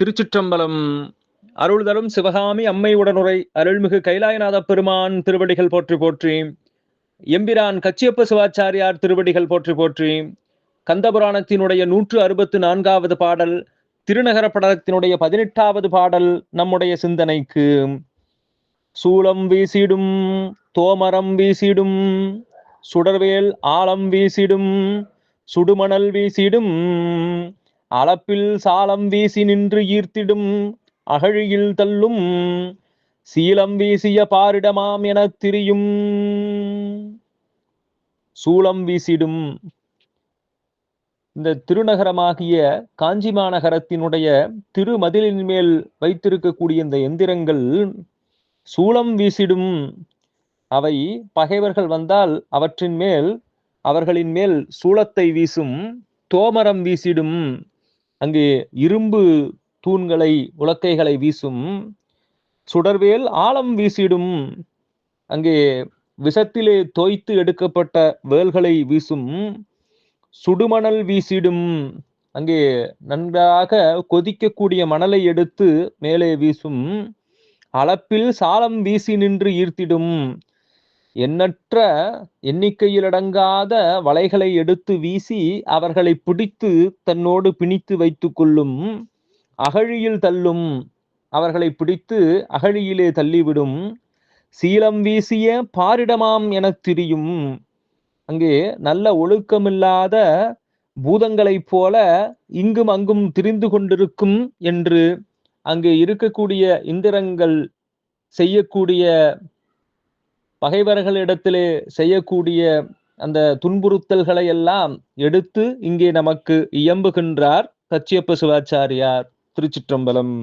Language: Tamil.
திருச்சிற்றம்பலம். அருள்தரும் சிவகாமி அம்மை உடனுரை அருள்மிகு கைலாயநாத பெருமான் திருவடிகள் போற்றி போற்றி எம்பிரான் கச்சியப்ப சிவாச்சாரியார் திருவடிகள் போற்றி போற்றி கந்தபுராணத்தினுடைய நூற்று அறுபத்து நான்காவது பாடல் திருநகர படத்தினுடைய பதினெட்டாவது பாடல் நம்முடைய சிந்தனைக்கு. சூலம் வீசிடும் தோமரம் வீசிடும் சுடர்வேல் ஆலம் வீசிடும் சுடுமணல் வீசிடும் அளப்பில் சாலம் வீசி நின்று ஈர்த்திடும் அகழியில் தள்ளும் சீலம் வீசிய பாரிடமாம் எனத் திரியும். சூளம் வீசிடும். இந்த திருநகரமாகிய காஞ்சி மாநகரத்தினுடைய திருமதிலின் மேல் வைத்திருக்கக்கூடிய இந்த எந்திரங்கள் சூளம் வீசிடும். அவை பகைவர்கள் வந்தால் அவற்றின் மேல் அவர்களின் மேல் சூளத்தை வீசும் தோமரம் வீசிடும். அங்கே இரும்பு தூண்களை உலக்கைகளை வீசும் சுடர்வேல் ஆழம் வீசிடும். அங்கே விஷத்திலே தோய்த்து எடுக்கப்பட்ட வேல்களை வீசும் சுடுமணல் வீசிடும். அங்கே நன்றாக கொதிக்கக்கூடிய மணலை எடுத்து மேலே வீசும். அளப்பில் சாலம் வீசி நின்று ஈர்த்திடும். எண்ணற்ற எண்ணிக்கையிலடங்காத வலைகளை எடுத்து வீசி அவர்களை பிடித்து தன்னோடு பிணித்து வைத்து கொள்ளும் அகழியில் தள்ளும் அவர்களை பிடித்து அகழியிலே தள்ளிவிடும். சீலம் வீசிய பாரிடமாம் எனத் திரியும். அங்கே நல்ல ஒழுக்கமில்லாத பூதங்களைப் போல இங்கும் அங்கும் திரிந்து கொண்டிருக்கும் என்று அங்கே இருக்கக்கூடிய இந்திரங்கள் செய்யக்கூடிய பகைவர்களிடத்திலே செய்யக்கூடிய அந்த துன்புறுத்தல்களை எல்லாம் எடுத்து இங்கே நமக்கு இயம்புகின்றார் கச்சியப்ப சிவாச்சாரியார் திருச்சிற்றம்பலம்.